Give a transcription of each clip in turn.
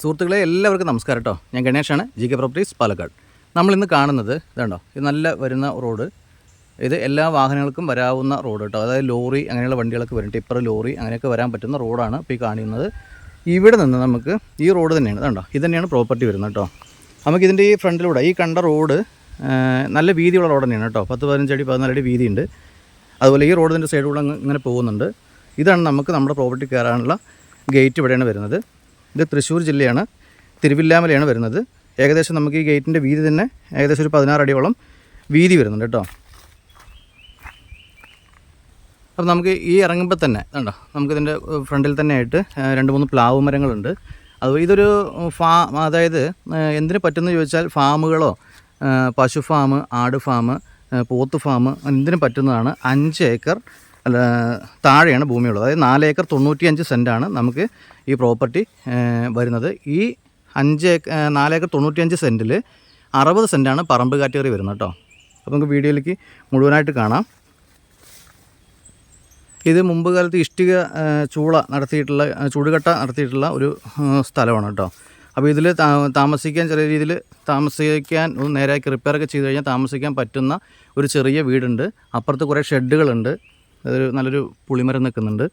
സുഹൃത്തുക്കളെ എല്ലാവർക്കും നമസ്കാരം കേട്ടോ ഞാൻ ഗണേഷാണ് ജി കെ പ്രോപ്പർട്ടീസ് പാലക്കാട്. നമ്മളിന്ന് കാണുന്നത് ഇതുണ്ടോ ഇത് നല്ല വരുന്ന റോഡ്. ഇത് എല്ലാ വാഹനങ്ങൾക്കും വരാവുന്ന റോഡ് കേട്ടോ അതായത് ലോറി അങ്ങനെയുള്ള വണ്ടികളൊക്കെ വരും. ടിപ്പർ ലോറി അങ്ങനെയൊക്കെ വരാൻ പറ്റുന്ന റോഡാണ് ഇപ്പോൾ ഈ കാണുന്നത് ഇവിടെ നിന്ന് നമുക്ക് ഈ റോഡ് തന്നെയാണ് ഇതുണ്ടോ ഇത് തന്നെയാണ് പ്രോപ്പർട്ടി വരുന്നത് കേട്ടോ നമുക്ക് ഇതിന്റെ ഈ ഫ്രണ്ടിലൂടെ ഈ കണ്ട റോഡ് നല്ല വീതിയുള്ള റോഡ് തന്നെയാണ് കേട്ടോ പത്ത് പതിനഞ്ചടി പതിനാലടി വീതിയുണ്ട്. അതുപോലെ ഈ റോഡിന്റെ സൈഡിലൂടെ ഇങ്ങനെ പോകുന്നുണ്ട്. ഇതാണ് നമുക്ക് നമ്മുടെ പ്രോപ്പർട്ടി കയറാനുള്ള ഗേറ്റ് ഇവിടെയാണ് വരുന്നത്. ഇത് തൃശ്ശൂർ ജില്ലയാണ്. തിരുവില്ലാമലയാണ് വരുന്നത്. ഏകദേശം നമുക്ക് ഈ ഗേറ്റിന്റെ വീതി തന്നെ ഏകദേശം ഒരു പതിനാറ് അടിയോളം വീതി വരുന്നുണ്ട് കേട്ടോ. അപ്പോൾ നമുക്ക് ഈ ഇറങ്ങുമ്പോൾ തന്നെ കണ്ടോ നമുക്കിതിന്റെ ഫ്രണ്ടിൽ തന്നെ ആയിട്ട് രണ്ട് മൂന്ന് പ്ലാവ് മരങ്ങളുണ്ട്. അത് ഇതൊരു ഫാ അതായത് എന്തിനു പറ്റുമെന്ന് ചോദിച്ചാൽ ഫാമുകളോ പശു ഫാം ആട് ഫാം പോത്ത് ഫാം എന്തിനു പറ്റുന്നതാണ്. അഞ്ച് ഏക്കർ അല്ല താഴെയാണ് ഭൂമിയുള്ളത്. അതായത് നാല് ഏക്കർ തൊണ്ണൂറ്റിയഞ്ച് സെന്റാണ് നമുക്ക് ഈ പ്രോപ്പർട്ടി വരുന്നത്. ഈ അഞ്ച് ഏക്കർ നാല് ഏക്കർ തൊണ്ണൂറ്റിയഞ്ച് സെന്റിൽ അറുപത് സെന്റാണ് പറമ്പ് കാറ്റഗറി വരുന്നത് കേട്ടോ. അപ്പോൾ നമുക്ക് വീഡിയോയിലേക്ക് മുഴുവനായിട്ട് കാണാം. ഇത് മുമ്പ് കാലത്ത് ഇഷ്ടിക ചൂള നടത്തിയിട്ടുള്ള ചൂടുകട്ട നടത്തിയിട്ടുള്ള ഒരു സ്ഥലമാണ് കേട്ടോ. അപ്പോൾ ഇതിൽ താമസിക്കാൻ ചെറിയ രീതിയിൽ താമസിക്കാൻ നേരെയാക്കി റിപ്പയറൊക്കെ ചെയ്ത് കഴിഞ്ഞാൽ താമസിക്കാൻ പറ്റുന്ന ഒരു ചെറിയ വീടുണ്ട്. അപ്പുറത്ത് കുറേ ഷെഡുകളുണ്ട് അതൊരു നല്ലൊരു പുളിമരം നിൽക്കുന്നുണ്ട്.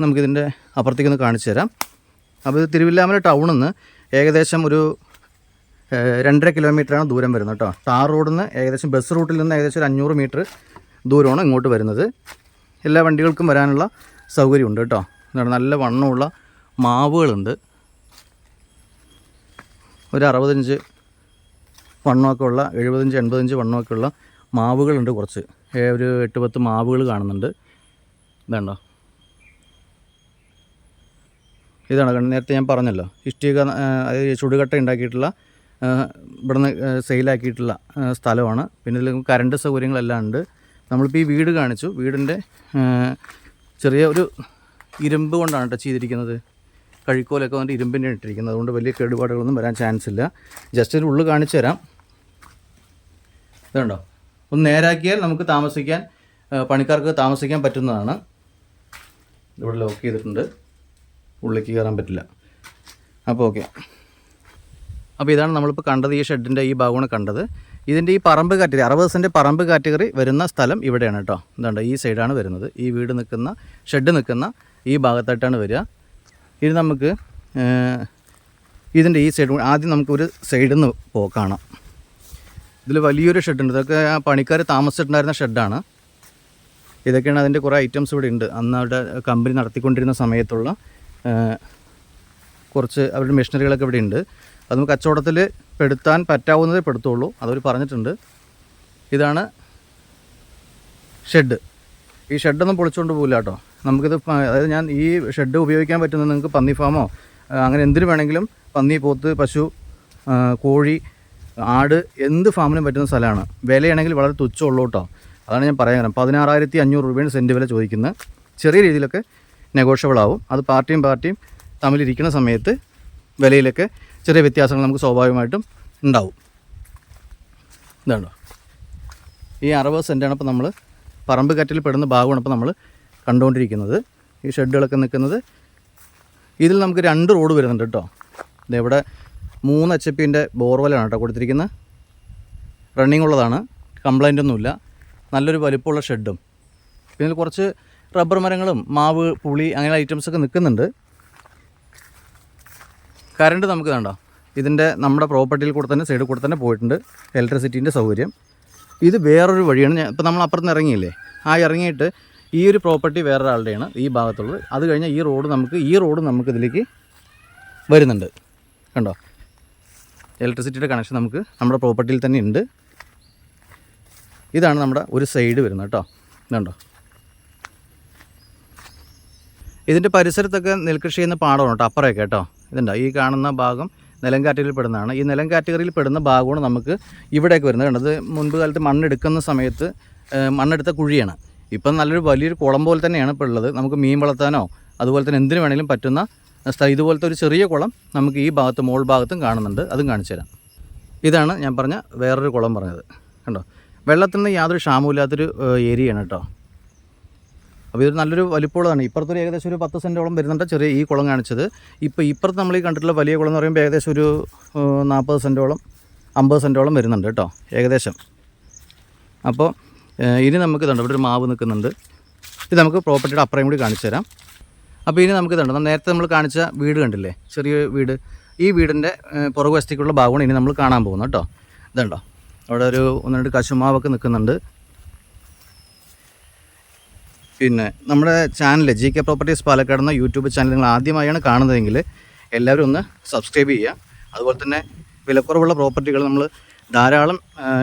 നമുക്കിതിന്റെ അപ്പുറത്തേക്ക് ഒന്ന് കാണിച്ചു തരാം. അപ്പോൾ തിരുവില്ലാമല ടൗണിൽ നിന്ന് ഏകദേശം ഒരു രണ്ടര കിലോമീറ്ററാണ് ദൂരം വരുന്നത് കേട്ടോ. ടാർ റോഡിൽ നിന്ന് ഏകദേശം ബസ് റൂട്ടിൽ നിന്ന് ഏകദേശം ഒരു അഞ്ഞൂറ് മീറ്റർ ദൂരമാണ് ഇങ്ങോട്ട് വരുന്നത്. എല്ലാ വണ്ടികൾക്കും വരാനുള്ള സൗകര്യമുണ്ട് കേട്ടോ. നല്ല വണ്ണമുള്ള മാവുകളുണ്ട്. ഒരു അറുപത്തഞ്ച് വണ്ണമൊക്കെ ഉള്ള എഴുപത്തഞ്ച് എൺപതഞ്ച് വണ്ണമൊക്കെ ഉള്ള മാവുകളുണ്ട് കുറച്ച്. ഒരു എട്ട് പത്ത് മാവുകൾ കാണുന്നുണ്ട്. ഇതാണ്ടോ? ഇതാണ് കണ്ട് നേരത്തെ ഞാൻ പറഞ്ഞല്ലോ. ഇഷ്ടിക അതായത് ചുടുകട്ട ഉണ്ടാക്കിയിട്ടുള്ള ഇവിടുന്ന് സെയിലാക്കിയിട്ടുള്ള സ്ഥലമാണ്. പിന്നെ ഇതിൽ കറണ്ട് സൗകര്യങ്ങളെല്ലാം ഉണ്ട്. നമ്മളിപ്പോൾ ഈ വീട് കാണിച്ചു. വീടിന്റെ ചെറിയ ഒരു ഇരുമ്പ് കൊണ്ടാണ് കേട്ടോ ചെയ്തിരിക്കുന്നത്. കഴിക്കോലൊക്കെ വന്നിട്ട് ഇരുമ്പിന്റെ ഇട്ടിരിക്കുന്നത്. അതുകൊണ്ട് വലിയ കേടുപാടുകളൊന്നും വരാൻ ചാൻസ് ഇല്ല. ജസ്റ്റ് ഒരു ഉള്ളു കാണിച്ചു തരാം ഇതുണ്ടോ? ഒന്ന് നേരാക്കിയാൽ നമുക്ക് താമസിക്കാൻ പണിക്കാർക്ക് താമസിക്കാൻ പറ്റുന്നതാണ്. ഇവിടെ ലോക്ക് ചെയ്തിട്ടുണ്ട്. ഉള്ളിലേക്ക് കയറാൻ പറ്റില്ല. അപ്പോൾ ഓക്കെ അപ്പോൾ ഇതാണ് നമ്മളിപ്പോൾ കണ്ടത് ഈ ഷെഡിന്റെ ഈ ഭാഗമാണ് കണ്ടത്. ഇതിന്റെ ഈ പറമ്പ് കാറ്റഗറി അറുപത് സെന്റ് പറമ്പ് കാറ്റഗറി വരുന്ന സ്ഥലം ഇവിടെയാണ് കേട്ടോ. എന്താണ്ട് ഈ സൈഡാണ് വരുന്നത്. ഈ വീട് നിൽക്കുന്ന ഷെഡ് നിൽക്കുന്ന ഈ ഭാഗത്തായിട്ടാണ് വരിക. ഇത് നമുക്ക് ഇതിന്റെ ഈ സൈഡ് ആദ്യം നമുക്കൊരു സൈഡിൽ നിന്ന് പോ കാണാം ഇതിൽ വലിയൊരു ഷെഡുണ്ട് ഇതൊക്കെ ആ പണിക്കാർ താമസിച്ചിട്ടുണ്ടായിരുന്ന ഷെഡാണ് ഇതൊക്കെയാണ് അതിന്റെ കുറേ ഐറ്റംസ് ഇവിടെ ഉണ്ട്. അന്ന് അവിടെ കമ്പനി നടത്തിക്കൊണ്ടിരുന്ന സമയത്തുള്ള കുറച്ച് അവരുടെ മെഷീനറികളൊക്കെ ഇവിടെ ഉണ്ട്. അത് നമുക്ക് കച്ചവടത്തിൽ പെടുത്താൻ പറ്റാവുന്നതേ പെടുത്തുള്ളൂ. അതവർ പറഞ്ഞിട്ടുണ്ട്. ഇതാണ് ഷെഡ് ഈ ഷെഡൊന്നും പൊളിച്ചുകൊണ്ട് പോകില്ല കേട്ടോ. നമുക്കിത് അതായത് ഞാൻ ഈ ഷെഡ് ഉപയോഗിക്കാൻ പറ്റുന്നത് നിങ്ങൾക്ക് പന്നി ഫാമോ അങ്ങനെ എന്തിനു വേണമെങ്കിലും പന്നി പോത്ത് പശു കോഴി ആട് എന്ത് ഫാമിനും പറ്റുന്ന സ്ഥലമാണ്. വിലയാണെങ്കിൽ വളരെ തുച്ഛമുള്ളൂ കേട്ടോ. അതാണ് ഞാൻ പറയാൻ കാരണം. പതിനാറായിരത്തി അഞ്ഞൂറ് രൂപയാണ് സെന്റ് വില ചോദിക്കുന്നത്. ചെറിയ രീതിയിലൊക്കെ നെഗോഷ്യബിൾ ആവും. അത് പാർട്ടിയും പാർട്ടിയും തമ്മിലിരിക്കുന്ന സമയത്ത് വിലയിലൊക്കെ ചെറിയ വ്യത്യാസങ്ങൾ നമുക്ക് സ്വാഭാവികമായിട്ടും ഉണ്ടാവും. ഇതാണ്? ഈ അറുപത് സെന്റാണ് ഇപ്പോൾ നമ്മൾ പറമ്പ് കറ്റിൽ പെടുന്ന ഭാഗമാണ് ഇപ്പോൾ നമ്മൾ കണ്ടുകൊണ്ടിരിക്കുന്നത്. ഈ ഷെഡുകളൊക്കെ നിൽക്കുന്നത് ഇതിൽ നമുക്ക് രണ്ട് റോഡ് വരുന്നുണ്ട് കേട്ടോ. ഇതെവിടെ മൂന്ന് എച്ച് പിന്റെ ബോർവെലാണ് കേട്ടോ കൊടുത്തിരിക്കുന്നത്. റണ്ണിങ് ഉള്ളതാണ്. കംപ്ലൈന്റ് ഒന്നുമില്ല. നല്ലൊരു വലിപ്പമുള്ള ഷെഡും പിന്നെ കുറച്ച് റബ്ബർ മരങ്ങളും മാവ് പുളി അങ്ങനെ ഐറ്റംസൊക്കെ നിൽക്കുന്നുണ്ട്. കറണ്ട് നമുക്ക് വേണ്ട. ഇതിന്റെ നമ്മുടെ പ്രോപ്പർട്ടിയിൽ കൂടെ തന്നെ സൈഡിൽ കൂടെ തന്നെ പോയിട്ടുണ്ട് ഇലക്ട്രിസിറ്റീന്റെ സൗകര്യം. ഇത് വേറൊരു വഴിയാണ്. ഇപ്പോൾ നമ്മൾ അപ്പുറത്ത് ഇറങ്ങിയില്ലേ? ആ ഇറങ്ങിയിട്ട് ഈ ഒരു പ്രോപ്പർട്ടി വേറൊരാളുടെയാണ് ഈ ഭാഗത്തുള്ളത്. അത് കഴിഞ്ഞാൽ ഈ റോഡ് നമുക്ക് ഈ റോഡ് നമുക്ക് ഇതിലേക്ക് വരുന്നുണ്ട്. കണ്ടോ? ഇലക്ട്രിസിറ്റിയുടെ കണക്ഷൻ നമുക്ക് നമ്മുടെ പ്രോപ്പർട്ടിയിൽ തന്നെ ഉണ്ട്. ഇതാണ് നമ്മുടെ ഒരു സൈഡ് വരുന്നത് കേട്ടോ. ഇതുണ്ടോ? ഇതിന്റെ പരിസരത്തൊക്കെ നെൽകൃഷി ചെയ്യുന്ന പാടമാണ് കേട്ടോ അപ്പുറമൊക്കെ കേട്ടോ. ഇതുണ്ടോ? ഈ കാണുന്ന ഭാഗം നിലം കാറ്റഗറിയിൽ പെടുന്നതാണ്. ഈ നിലം കാറ്റഗറിയിൽ പെടുന്ന ഭാഗമാണ് നമുക്ക് ഇവിടേക്ക് വരുന്നത്. കണ്ടത് മുൻപ് കാലത്ത് മണ്ണെടുക്കുന്ന സമയത്ത് മണ്ണെടുത്ത കുഴിയാണ്. ഇപ്പം നല്ലൊരു വലിയൊരു കുളം പോലെ തന്നെയാണ് ഇപ്പോൾ ഉള്ളത്. നമുക്ക് മീൻ വളർത്താനോ അതുപോലെ തന്നെ എന്തിനു വേണമെങ്കിലും പറ്റുന്ന ഇതുപോലത്തെ ഒരു ചെറിയ കുളം നമുക്ക് ഈ ഭാഗത്ത് മോൾ ഭാഗത്തും കാണുന്നുണ്ട്. അതും കാണിച്ചു തരാം. ഇതാണ് ഞാൻ പറഞ്ഞ വേറൊരു കുളം പറഞ്ഞത്. കണ്ടോ? വെള്ളത്തിന് യാതൊരു ക്ഷാമമില്ലാത്തൊരു ഏരിയയാണ് കേട്ടോ. അപ്പോൾ ഇതൊരു നല്ലൊരു വലിപ്പമുള്ളതാണ്. ഇപ്പുറത്തൊരു ഏകദേശം ഒരു പത്ത് സെന്റോളം വരുന്നുണ്ട് ചെറിയ ഈ കുളം കാണിച്ചത്. ഇപ്പോൾ ഇപ്പുറത്ത് നമ്മൾ ഈ കണ്ടിട്ടുള്ള വലിയ കുളം എന്ന് പറയുമ്പോൾ ഏകദേശം ഒരു നാൽപ്പത് സെന്റോളം അമ്പത് സെന്റോളം വരുന്നുണ്ട് കേട്ടോ ഏകദേശം. അപ്പോൾ ഇനി നമുക്ക് ഇതുണ്ട്. ഇവിടെ ഒരു മാവ് നിൽക്കുന്നുണ്ട്. ഇത് നമുക്ക് പ്രോപ്പർട്ടിയുടെ അപ്പുറം കൂടി കാണിച്ചു തരാം. അപ്പോൾ ഇനി നമുക്ക് ഇതുണ്ട്. നേരത്തെ നമ്മൾ കാണിച്ച വീട് കണ്ടില്ലേ? ചെറിയ വീട്. ഈ വീടിന്റെ പുറകുവശത്തേക്കുള്ള ഭാഗമാണ് ഇനി നമ്മൾ കാണാൻ പോകുന്നത് കേട്ടോ. ഇതുണ്ടോ? അവിടെ ഒരു ഒന്ന് രണ്ട് കശുമാവൊക്കെ നിൽക്കുന്നുണ്ട്. പിന്നെ നമ്മുടെ channel G K properties Palakkad എന്ന യൂട്യൂബ് ചാനൽ നിങ്ങൾ ആദ്യമായാണ് കാണുന്നതെങ്കിൽ എല്ലാവരും ഒന്ന് സബ്സ്ക്രൈബ് ചെയ്യുക. അതുപോലെ തന്നെ വിലക്കുറവുള്ള പ്രോപ്പർട്ടികൾ നമ്മൾ ധാരാളം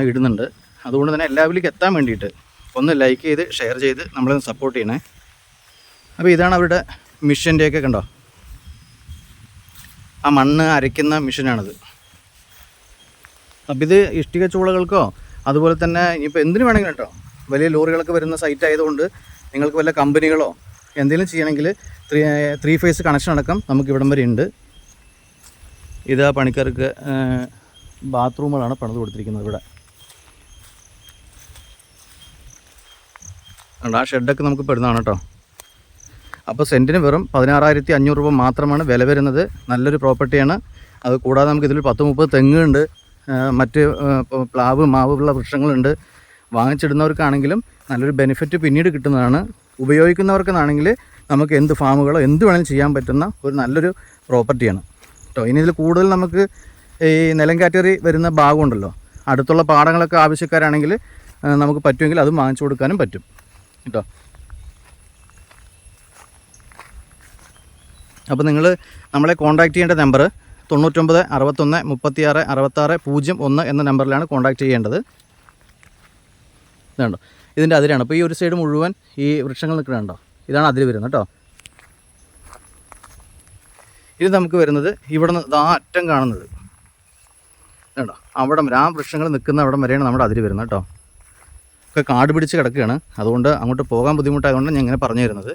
ഇടുന്നുണ്ട്. അതുകൊണ്ട് തന്നെ എല്ലാവരിലേക്കും എത്താൻ വേണ്ടിയിട്ട് ഒന്ന് ലൈക്ക് ചെയ്ത് ഷെയർ ചെയ്ത് നമ്മളെ സപ്പോർട്ട് ചെയ്യണേ. അപ്പോൾ ഇതാണ് അവരുടെ മിഷന്റെയൊക്കെ കണ്ടോ? ആ മണ്ണ് അരയ്ക്കുന്ന മിഷനാണിത് അപ്പം ഇത് ഇഷ്ടിക ചൂളകൾക്കോ അതുപോലെ തന്നെ ഇനിയിപ്പോൾ എന്തിനു വേണമെങ്കിലും കേട്ടോ വലിയ ലോറികളൊക്കെ വരുന്ന സൈറ്റ് ആയതുകൊണ്ട് നിങ്ങൾക്ക് വല്ല കമ്പനികളോ എന്തെങ്കിലും ചെയ്യണമെങ്കിൽ ത്രീ ത്രീ ഫേസ് കണക്ഷൻ അടക്കം നമുക്ക് ഇവിടം വരെ ഉണ്ട്. ഇത് ആ പണിക്കാർക്ക് ബാത്റൂമുകളാണ് പണിത് കൊടുത്തിരിക്കുന്നത് ഇവിടെ. ആ ഷെഡൊക്കെ നമുക്ക് പെടുന്നതാണ് കേട്ടോ. അപ്പോൾ സെന്റിന് വെറും പതിനാറായിരത്തി അഞ്ഞൂറ് രൂപ മാത്രമാണ് വില വരുന്നത്. നല്ലൊരു പ്രോപ്പർട്ടിയാണ്. അത് കൂടാതെ നമുക്ക് ഇതിൽ പത്ത് മുപ്പത് തെങ്ങുണ്ട് മറ്റ് പ്ലാവ് മാവ് ഉള്ള വൃക്ഷങ്ങളുണ്ട്. വാങ്ങിച്ചിടുന്നവർക്കാണെങ്കിലും നല്ലൊരു ബെനിഫിറ്റ് പിന്നീട് കിട്ടുന്നതാണ്. ഉപയോഗിക്കുന്നവർക്കെന്നാണെങ്കിൽ നമുക്ക് എന്ത് ഫാമുകളോ എന്ത് വേണമെങ്കിലും ചെയ്യാൻ പറ്റുന്ന ഒരു നല്ലൊരു പ്രോപ്പർട്ടിയാണ്. കേട്ടോ ഇനി ഇതിൽ കൂടുതൽ നമുക്ക് ഈ നിലം കാറ്ററി വരുന്ന ഭാഗമുണ്ടല്ലോ. അടുത്തുള്ള പാടങ്ങളൊക്കെ ആവശ്യക്കാരാണെങ്കിൽ നമുക്ക് പറ്റുമെങ്കിൽ അതും വാങ്ങിച്ചു കൊടുക്കാനും പറ്റും. കേട്ടോ അപ്പോൾ നിങ്ങൾ നമ്മളെ കോൺടാക്ട് ചെയ്യേണ്ട നമ്പർ തൊണ്ണൂറ്റൊമ്പത് അറുപത്തൊന്ന് മുപ്പത്തിയാറ് അറുപത്താറ് പൂജ്യം ഒന്ന് എന്ന നമ്പറിലാണ് കോൺടാക്ട് ചെയ്യേണ്ടത്. ഇതുണ്ടോ? ഇതിന്റെ അതിരാണ്. അപ്പോൾ ഈ ഒരു സൈഡ് മുഴുവൻ ഈ വൃക്ഷങ്ങൾ നിൽക്കുന്നുണ്ടോ? ഇതാണ് അതിൽ വരുന്നത് കേട്ടോ. ഇത് നമുക്ക് വരുന്നത് ഇവിടെ നിന്ന് ഇതാ അറ്റം കാണുന്നത്. ഇതുണ്ടോ? അവിടം ആ വൃക്ഷങ്ങൾ നിൽക്കുന്ന അവിടം വരെയാണ് നമ്മുടെ അതിര് വരുന്നത് കേട്ടോ. ഒക്കെ കാട് പിടിച്ച് കിടക്കുകയാണ്. അതുകൊണ്ട് അങ്ങോട്ട് പോകാൻ ബുദ്ധിമുട്ടായതുകൊണ്ട് ഞാൻ ഇങ്ങനെ പറഞ്ഞു തരുന്നത്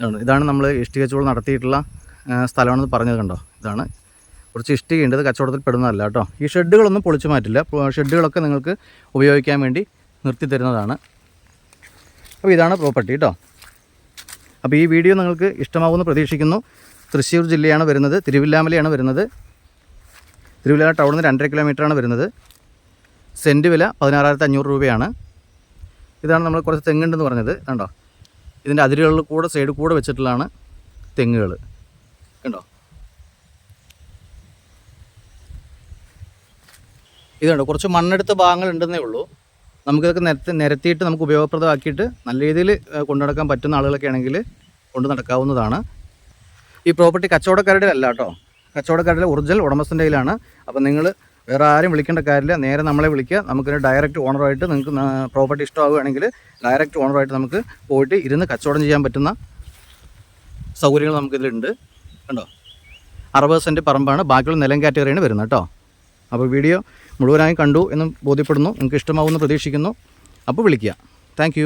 ഇതാണ് നമ്മൾ ഇഷ്ടിക കച്ചവടം നടത്തിയിട്ടുള്ള സ്ഥലമാണെന്ന് പറഞ്ഞത് കണ്ടോ? ഇതാണ്. കുറച്ച് ഇഷ്ടികയുണ്ട് ഇത് കച്ചവടത്തിൽ പെടുന്നതല്ല കേട്ടോ. ഈ ഷെഡുകളൊന്നും പൊളിച്ചു മാറ്റില്ല. ഷെഡുകളൊക്കെ നിങ്ങൾക്ക് ഉപയോഗിക്കാൻ വേണ്ടി നിർത്തി തരുന്നതാണ്. അപ്പോൾ ഇതാണ് പ്രോപ്പർട്ടി കേട്ടോ അപ്പോൾ ഈ വീഡിയോ നിങ്ങൾക്ക് ഇഷ്ടമാകുമെന്ന് പ്രതീക്ഷിക്കുന്നു. തൃശ്ശൂർ ജില്ലയാണ് വരുന്നത്. തിരുവില്ലാമലയാണ് വരുന്നത്. തിരുവില്ലാമല ടൗണിൽ നിന്ന് രണ്ടര കിലോമീറ്ററാണ് വരുന്നത്. സെന്റ് വില പതിനാറായിരത്തി അഞ്ഞൂറ് രൂപയാണ്. ഇതാണ് നമ്മൾ കുറച്ച് തെങ്ങുണ്ടെന്ന് പറഞ്ഞത്. കണ്ടോ? ഇതിന്റെ അതിരുകളിൽ കൂടെ സൈഡ് കൂടെ വെച്ചിട്ടുള്ളതാണ് തെങ്ങുകൾ. കണ്ടോ? ഇതുണ്ട് കുറച്ച് മണ്ണെടുത്ത ഭാഗങ്ങൾ ഉണ്ടെന്നേ ഉള്ളൂ. നമുക്കിതൊക്കെ നിരത്തി നിരത്തിയിട്ട് നമുക്ക് ഉപയോഗപ്രദമാക്കിയിട്ട് നല്ല രീതിയിൽ കൊണ്ടു നടക്കാൻ പറ്റുന്ന ആളുകളൊക്കെ ആണെങ്കിൽ കൊണ്ടു നടക്കാവുന്നതാണ്. ഈ പ്രോപ്പർട്ടി കച്ചവടക്കാരുടെ അല്ല കേട്ടോ. കച്ചവടക്കാരുടെ ഒറിജിനൽ ഉടമസ്ഥന്റെ കയ്യിലാണ്. അപ്പോൾ നിങ്ങൾ വേറെ ആരും വിളിക്കേണ്ട കാര്യമില്ല. നേരെ നമ്മളെ വിളിക്കുക. നമുക്കൊരു ഡയറക്റ്റ് ഓണറായിട്ട് നിങ്ങൾക്ക് പ്രോപ്പർട്ടി ഇഷ്ടമാവുകയാണെങ്കിൽ ഡയറക്റ്റ് ഓണറായിട്ട് നമുക്ക് പോയിട്ട് ഇരുന്ന് കച്ചവടം ചെയ്യാൻ പറ്റുന്ന സൗകര്യങ്ങൾ നമുക്കിതിലുണ്ട്. കണ്ടോ? അറുപത് സെന്റ് പറമ്പാണ്. ബാക്കിയുള്ള നിലം കാറ്റഗറിയാണ് വരുന്നത് കേട്ടോ. അപ്പോൾ വീഡിയോ മുഴുവനായി കണ്ടു എന്ന് ബോധ്യപ്പെടുന്നു. നിങ്ങൾക്ക് ഇഷ്ടമാവുമെന്ന് പ്രതീക്ഷിക്കുന്നു. അപ്പോൾ വിളിക്കുക. താങ്ക്